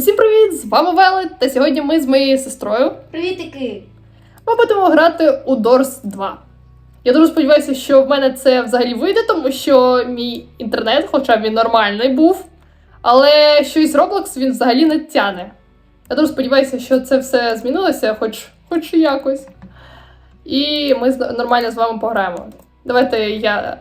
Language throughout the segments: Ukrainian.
Усім привіт! З вами Велет, та сьогодні ми з моєю сестрою Привітики! ми будемо грати у Doors 2. Я дуже сподіваюся, що в мене це взагалі вийде, тому що мій інтернет, хоча він нормальний був, але щось Roblox він взагалі не тяне. Я дуже сподіваюся, що це все змінилося, хоч, хоч якось. І ми нормально з вами пограємо. Давайте я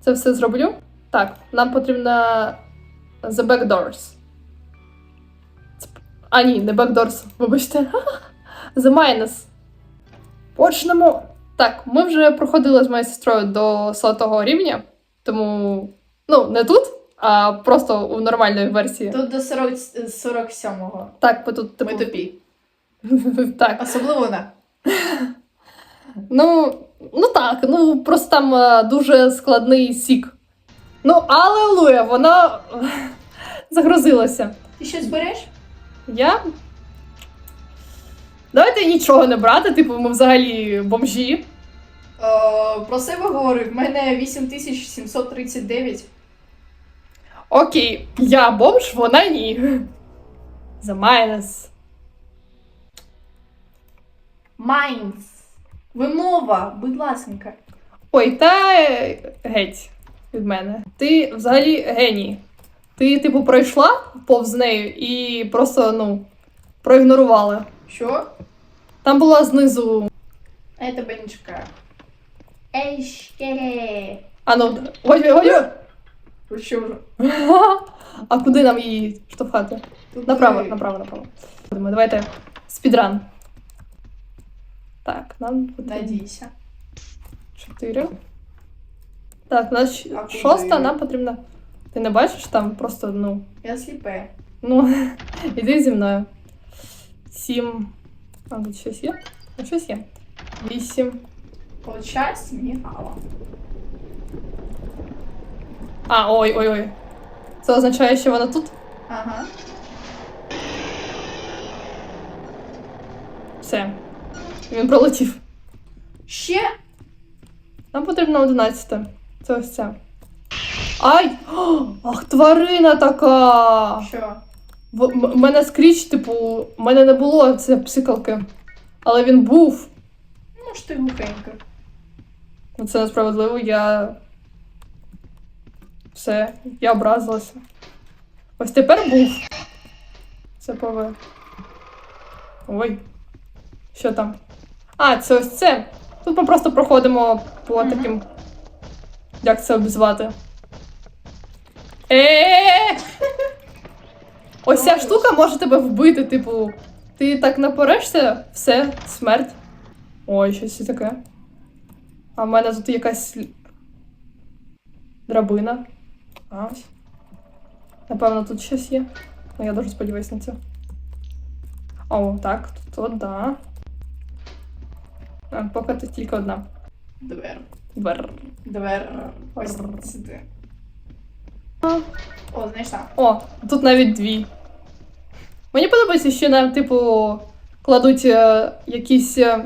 це все зроблю. Так, нам потрібно The Back Doors. А, ні, не Backdoors, вибачте. The Minus. Почнемо. Так, ми вже проходили з моєю сестрою до сотого рівня, тому. Ну, не тут, а просто у нормальної версії. Тут до 40, 47-го. Так, ми тут типу. Ми тупі. так. Особливо вона. Ну, ну так, ну просто там е, дуже складний сік. Ну, алелуя, вона е, загрузилася. Ти щось береш? Я. Давайте нічого не брати, типу, ми взагалі бомжі. О, про себе говорю, в мене 8739. Окей, я бомж, вона ні. The minus. Майнс. Вимова, будь ласенька. Ой, та е, геть від мене. Ти взагалі геній. Ти, типу, пройшла повз нею і просто, ну, проігнорувала. Що? Там була знизу. А я тебе не чекаю. Ей. А ну, ой. Що вже? А куди нам її штовхати? Тут Направо, направо, направо. Думаю, давайте спідран. Так, нам Надійся. чотири. Так, у нас А шоста, нам потрібно. Ти не бачиш там просто, ну. Я сліпе. Ну, іди зі мною. Сім. А, тут щось є? А щось є. Вісім. Получасть мені гала. А, ой, ой, ой. Це означає, що вона тут? Ага. Все. Він пролетів. Ще? Нам потрібно 11. Це ось це. Ай! Ах, тварина така! Що? В м- мене скріч, типу, в мене не було це псикалки. Але він був. Ну ж ти глухенька. Ну, Це несправедливо, я. Все, я образилася. Ось тепер був. Це пове. Ой. Що там? А, це ось це. Тут ми просто проходимо по Мгм. таким. Як це обізвати? Е! Ось ця штука може тебе вбити, типу. Ти так напорешся, все, смерть. Ой, щось таке. А в мене тут якась драбина. А, ось. Напевно, тут щось є. Ну, я дуже сподіваюся на це. О, так, тут от, да. А, поки тут тільки одна. Двер. Бр. Двер. Ось сюди. О, знайшла. О, тут навіть дві. Мені подобається, що нам, типу, кладуть е, якісь е,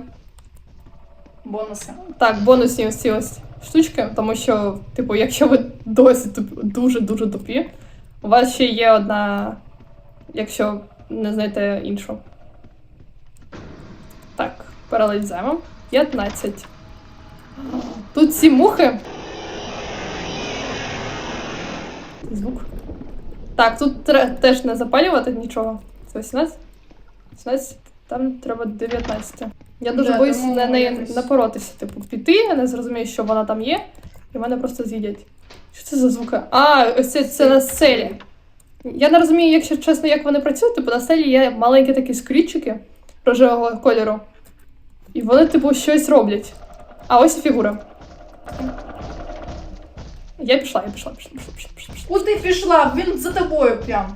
Бонуси. так, бонусні ось ці ось штучки, тому що, типу, якщо ви досі туп- дуже-дуже тупі, у вас ще є одна, якщо не знаєте іншу. Так, перелізаємо. 15. Тут ці мухи. Звук. Так, тут теж не запалювати нічого. Це 18. 18, там треба 19. Я дуже Да, боюсь на неї напоротися. Типу, піти, я не зрозумію, що вона там є, і мене просто з'їдять. Що це за звуки? А, ось це, це на селі. Я не розумію, якщо чесно, як вони працюють. Типу, на селі є маленькі такі скрітчики рожевого кольору. І вони, типу, щось роблять. А ось і фігура. Я пішла, я пішла, пішла, пішла, пішла, пішла. пішла. Куди пішла? Він за тобою прям.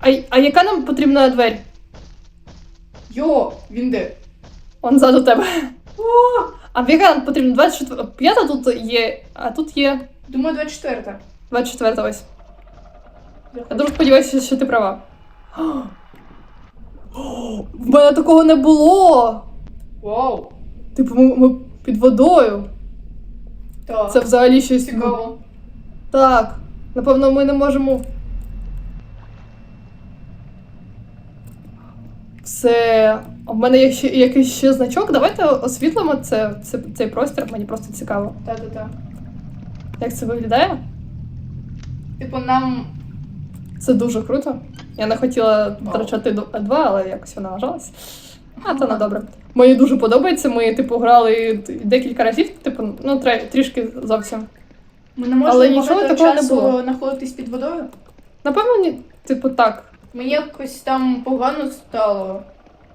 А, а яка нам потрібна двері? Йо, він де? Он ззаду тебе. А в яка нам потрібна 24. П'ята тут є, а тут є Думаю, 24. 24 ось. Я дуже сподіваюся, що ти права. О, В мене такого не було. Вау. Типу, ми, ми під водою. Так. Це взагалі щось. цікаво. Так. Напевно, ми не можемо. Все. А в мене є ще якийсь ще значок. Давайте освітлимо це, це, цей простір. Мені просто цікаво. Та-та-та. Як це виглядає? Типу, нам Це дуже круто. Я не хотіла втрачати два, але якось вона вважалась. А, то не добре. Мені дуже подобається. Ми, типу, грали декілька разів, типу, ну, трішки зовсім. Ми не можемо Але нічого такого не було. знаходитись під водою. Напевно, ні, типу, так. Мені якось там погано стало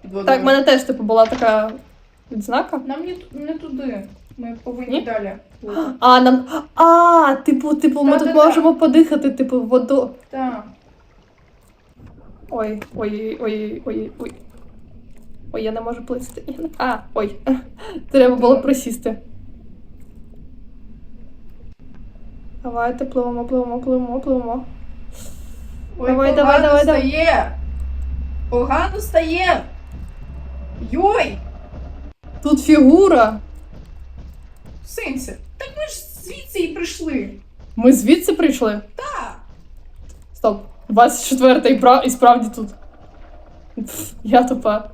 під водою. Так, в мене теж, типу, була така відзнака. Нам не, не туди. Ми повинні Ні? далі. А, нам. А, типу, типу, ми тут можемо подихати, типу, воду. Так. Ой, ой, ой, ой, ой. Ой, я не можу плисти. А, ой. Треба було присісти. Давайте пливемо, пливемо, пливемо, пливемо. Ой, Давай, давай, давай, давай. стає. Погано стає. Йой! Тут фігура. Сенсі. Так ми ж звідси і прийшли. Ми звідси прийшли. Так. Стоп. 24 і, прав... і справді тут. Пф, я тупа.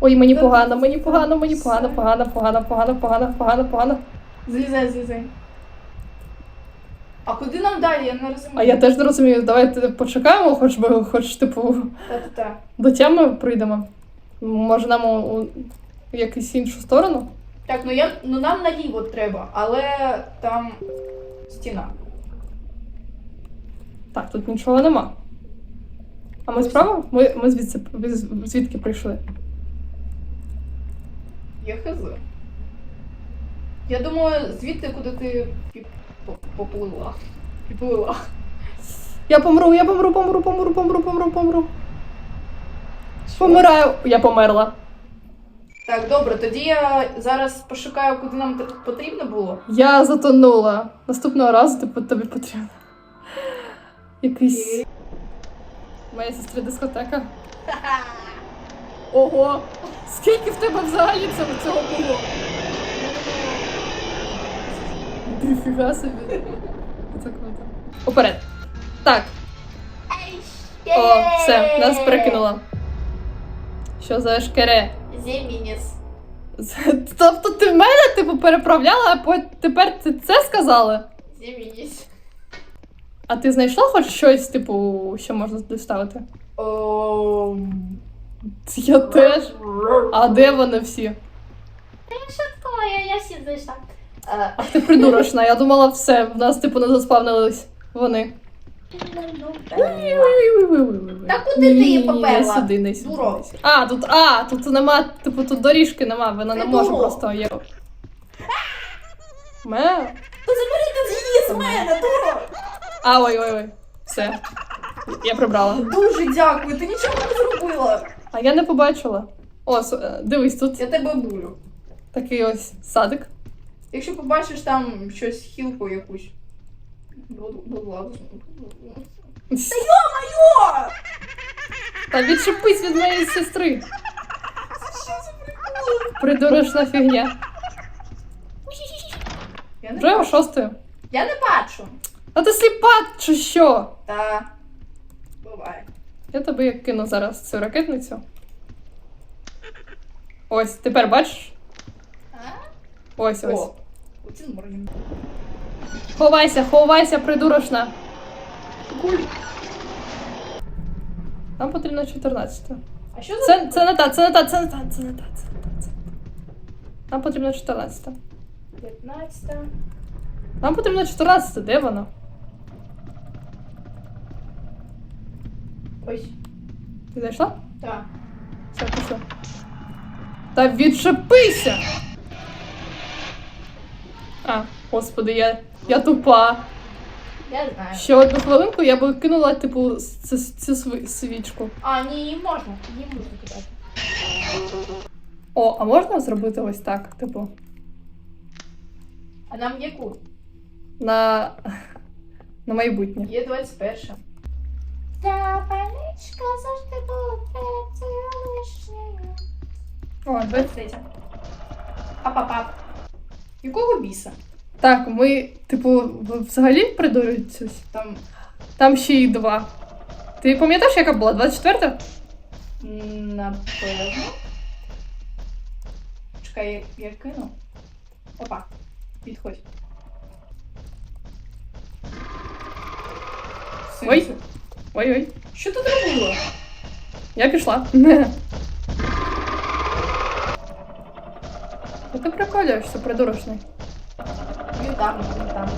Ой, мені погано, мені погано, мені погано, погано, погано, погано, погано, погано, погано. Злізай, злізай. А куди нам далі? Я не розумію. А я теж не розумію, давайте почекаємо, хоч би, хоч, типу, Та-та-та. до тями прийдемо. Може, нам у, у якусь іншу сторону? Так, ну я ну нам наліво треба, але там стіна. Так, тут нічого нема. А ми справа? Ми, ми звідси звідки прийшли? Я хз. Я думаю, звідти, куди ти поплила. Підплила. Я помру, я помру, помру, помру, помру, помру, помру. Помираю. Я померла. Так, добре, тоді я зараз пошукаю, куди нам потрібно було. Я затонула. Наступного разу тобі потрібно. Якийсь. Моя сестра дискотека. Ого! Скільки в тебе взагалі цього, цього було? Ніфіга собі. Це круто. Уперед. Так. О, все, нас перекинуло. Що за шкере? Земініс. Тобто ти в мене типу переправляла, а тепер ти це сказала? Земініс. А ти знайшла хоч щось, типу, що можна доставити? Оом. Я теж. А де вони всі? Ой, я всі знайшла. Е, Ах ти придурочна, я думала, все, в нас типу не заспавнились вони. Та куди ти її поперла? Не сюди, не сюди. А, тут, а, тут нема, типу, тут доріжки нема, вона не може просто є. Ме? Та забери ти її з мене, дуро! А, ой, ой, ой. Все. Я прибрала. Дуже дякую, ти нічого не зробила. А я не побачила. О, с- е, дивись, тут Я тебе булю. такий ось садик. Якщо побачиш там щось хілку якусь. Буду, ласка. Йо-моє! Та відчепись від моєї сестри. Придурочна фігня. Я не Вже о шостої. Я не бачу. А ти сліпа чи що? Та. Буває. Я тобі як кину зараз цю ракетницю. Ось, тепер бачиш? Ось ось. О. Ховайся, ховайся, придурочна. Нам потрібно 14. А що за Це, це не та, це не та, це не та, це не та, це не та. Це. не та. Нам потрібно 14. 15? Нам потрібно 14, де воно? Ось. Ти знайшла? Так. Все, пішли. Та відчепися! А, господи, я, я тупа. Я знаю. Ще одну хвилинку я би кинула, типу, цю, цю сви- свічку. А, ні, її можна. Її можна кидати. О, а можна зробити ось так, типу, А нам яку? на, на майбутнє. Є 21. Та паничка завжди буде лишнею. О, 23. Пап-пап-пап. Якого біса? Так, ми, типу, в- взагалі придурюємося. Там Там ще й два. Ти пам'ятаєш, яка була? 24? м, напевно. Чекай, я, я кину. Опа, підходь. Ой. Ой-ой. Що ти зробила? Я пішла. Ну ти приколюєшся, придурочний. Він там, він там.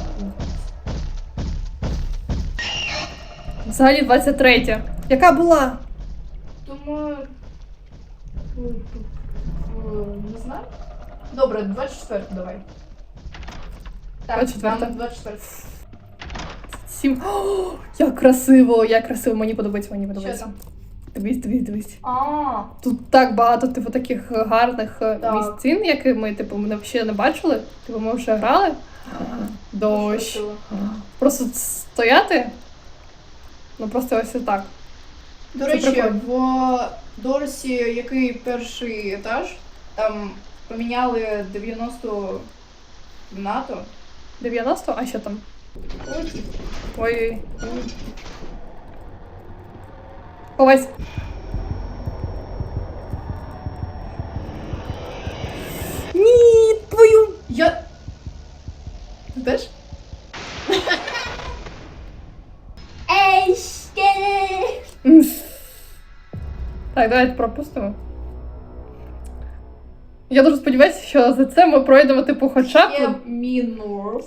Взагалі 23. Яка була? Думаю. Не знаю. Добре, 24 давай. Так, 24. там 24. Сім. О, як красиво, як красиво, мені подобається, мені подобається. там? Дивись, дивись, дивись. А, Тут так багато, типу, таких гарних е, Так. місцин, які ми, типу, ми ще не бачили. Типу, ми вже грали. Дощ. красиво. Просто стояти. Ну просто ось так. До Це речі, прикольно. в Дорсі, який перший етаж, там поміняли 90 кімнату. 90, а що там? Ой, Ой. Ховайся. Ні, твою. Я. Ти теж? Ей, ще! Так, давайте пропустимо. Я дуже сподіваюся, що за це ми пройдемо, типу, хоча б, мінус.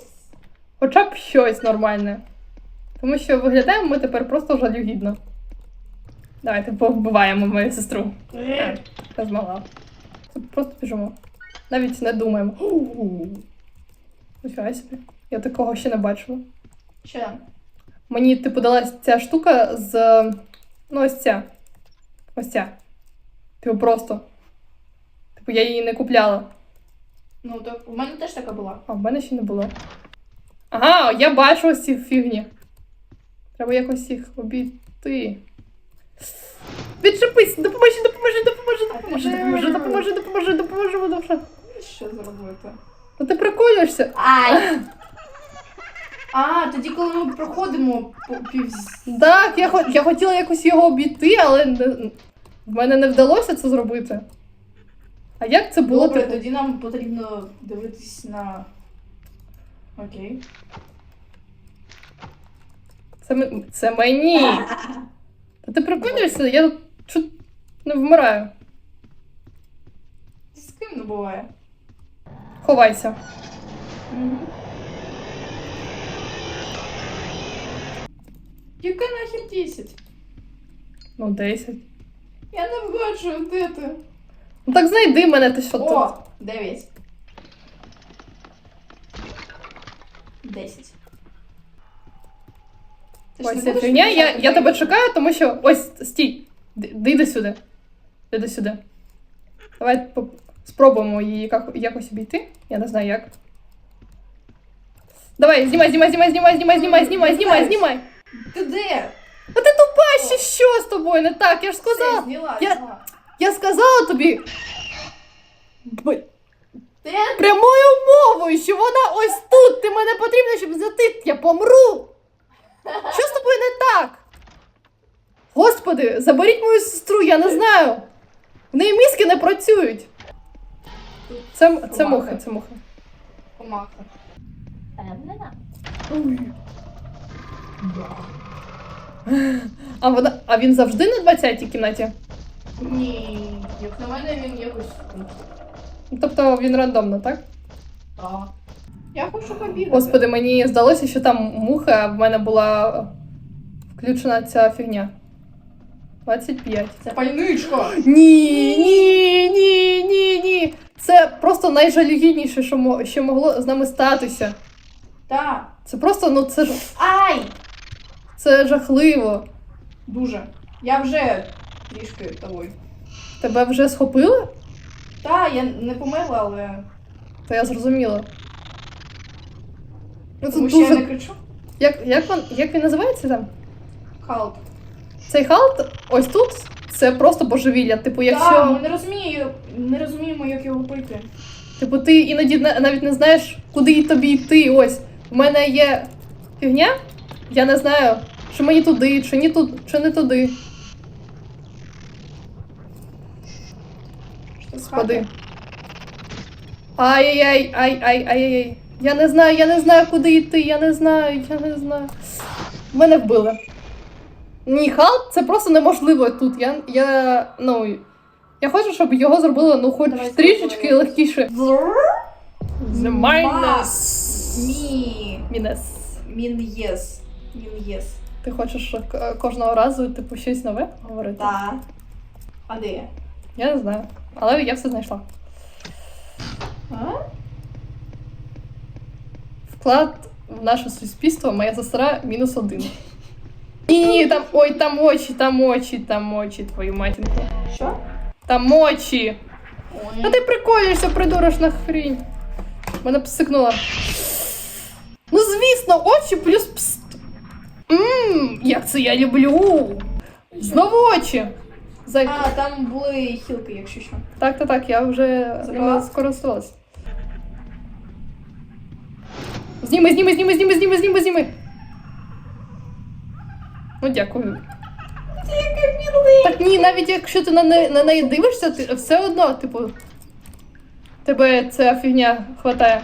Хоча б щось нормальне. Тому що виглядаємо ми тепер просто жалюгідно. Давайте повбиваємо мою сестру. Я змогла. Просто біжимо. Навіть не думаємо. Ніфіга собі. Я такого ще не бачила. Що? Мені, типу, далась ця штука з. Ну, ось ця. Ось ця. Типу, просто. Типу, я її не купляла. Ну, так у мене теж така була. А в мене ще не було. Ага, я бачу ось ці фігні. Треба якось їх обійти. Відчепись! Допоможи, допоможи, допоможи, допоможи, допоможи, допоможи, допоможи, допоможи, допоможи. Що зробити? Ну ти приколюєшся. Ай! А, тоді, коли ми проходимо по пів. Так, я, хо- я хотіла якось його обійти, але не, в мене не вдалося це зробити. А як це було? Добре, типу? тоді нам потрібно дивитись на. Окей. Це, м- це мені. Та ти приколюєшся? Я тут чуть не вмираю. З ким не буває? Ховайся. Яка нахер 10? Ну, 10. Я не бачу, де ти? Ну так знайди мене, ти що тут? О, 9. 10. Ти ж Ось ця будеш фігня, я, я тебе чекаю, тому що. Ось, стій. Д- Ди йди сюди. Іди сюди. Давай по- спробуємо її як- якось обійти. Я не знаю як. Давай, знімай, знімай, знімай, знімай, знімай, знімай, знімай, знімай, знімай. Ти де? А ти тупа ще що з тобою не так? Я ж Все, сказала. зняла, я- зняла. Я сказала тобі. Б- Де? Прямою мовою, що вона ось тут. Ти мене потрібно, щоб знайти. Я помру. Що з тобою не так? Господи, заберіть мою сестру, я не знаю. В неї мізки не працюють. Це, це муха, це муха. Комаха. А, вона, а він завжди на 20-й кімнаті? Ні, як на мене він якось. Тобто він рандомно, так? Так. Я хочу побігати. Господи, мені здалося, що там муха, а в мене була включена ця фігня. 25. Це пальничка. Ні, ні, ні, ні, ні. Це просто найжалюгідніше, що, мо- що могло з нами статися. Так. Це просто, ну це ж Ай! це жахливо. Дуже. Я вже трішки того. Тебе вже схопили? Та, я не померла, але. То я зрозуміла. Ну, Тому це що я не дуже... кричу. як, як, він, як він називається там? Халт. Цей халт ось тут це просто божевілля. Типу, Так, якщо. ми не розуміємо, не розуміємо, як його пити. Типу, ти іноді на- навіть не знаєш, куди тобі йти. Ось, у мене є фігня, я не знаю, чи мені туди, чи, ні ту, чи не туди. Господи. Ай-яй-яй, ай-ай-ай-яй. Я не знаю, я не знаю, куди йти, я не знаю, я не знаю. Мене вбили. Ні, Халк, це просто неможливо тут. Я, я, ну, я хочу, щоб його зробили, ну, хоч Давай трішечки спробуємо. легкіше. Мінес. Мін єс. Мін єс. Ти хочеш кожного разу, типу, щось нове говорити? Та. А де я? Я не знаю. Але я все знайшла. А? Вклад в наше суспільство, моя сестра мінус один. Ні, ні, там, ой, там очі, там очі, там очі, твою матінку. Що? Там очі. Ой. Та ти приколюєшся, придурочна хрінь. Мене псикнула. Ну, звісно, очі плюс пс. Ммм, як це я люблю. Знову очі. Зай... А, там були хілки, якщо що. Так, так, так, я вже ними скористалась. Зніми, зніми, зніми, зніми, зніми, зніми, зніми. Ну, дякую. Яка мілий. Так ні, навіть якщо ти на, не, на неї дивишся, ти все одно, типу, тебе ця фігня хватає.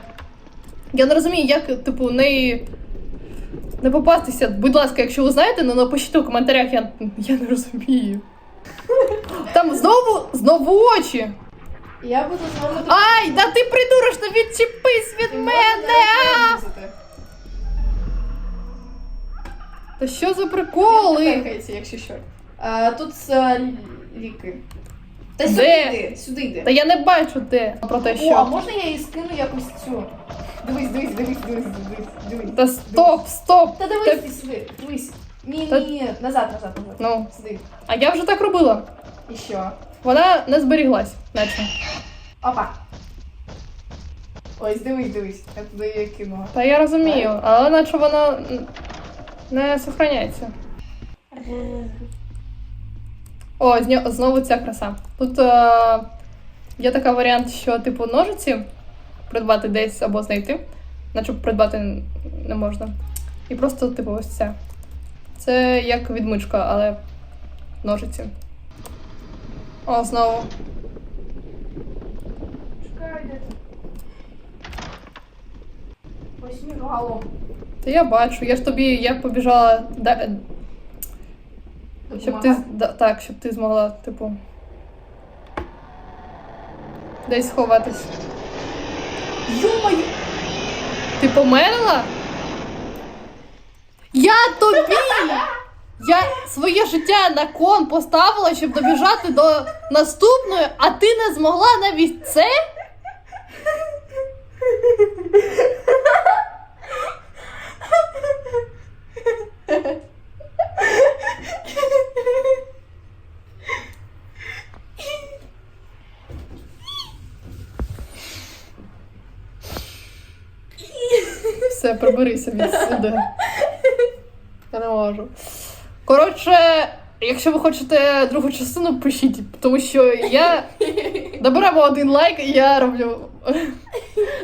Я не розумію, як, типу, неї не попастися. Будь ласка, якщо ви знаєте, ну напишіть у коментарях, я, я не розумію. Там знову, знову очі. Я буду з вами Ай, да ти придурочно, відчепись від Ти мене! можеш а! вирізати. Та що за приколи? пекається, якщо що. А, тут е, ліки. Та сюди йди, сюди йди. Та я не бачу де. Про те, О, а що. можна я їй скину якусь цю? Дивись, дивись, дивись, дивись, дивись, дивись. Та стоп, стоп! Та Та- дивись ти сюди, дивись. Ні, Та- ні, ні, назад, назад, назад. Ну, Сюди. а я вже так робила. І що? Вона не зберіглась, наче. Опа. Ось, дивись, дивись. Я туди її кинула. Та я розумію, але наче вона не сохраняється. О, зня- знову ця краса. Тут е, є така варіант, що типу ножиці придбати десь або знайти, наче придбати не можна. І просто, типу, ось це. Це як відмичка, але ножиці. О, знову. Чекай, де ти? Ось. Та я бачу, я ж тобі, я побіжала, да, щоб ти да, так, щоб ти змогла, типу. Десь сховатись. Йомаю! Ти померла? Я тобі! Я своє життя на кон поставила, щоб добіжати до наступної, а ти не змогла навіть це? Все, приберися від сюди. Я не можу. Коротше, якщо ви хочете другу частину, пишіть, тому що я доберемо один лайк і я роблю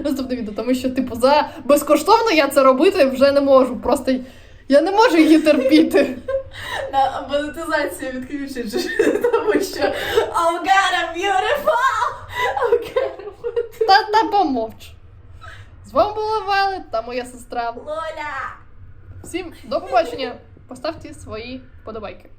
наступне відео, тому що, типу, за безкоштовно я це робити вже не можу. Просто я не можу її терпіти. На монетизацію відключить, тому що Oh God, I'm beautiful! Oh God, I'm Та, та помовч. З вами була Вайлет та моя сестра. Лоля! Всім до побачення. Поставте свої вподобайки.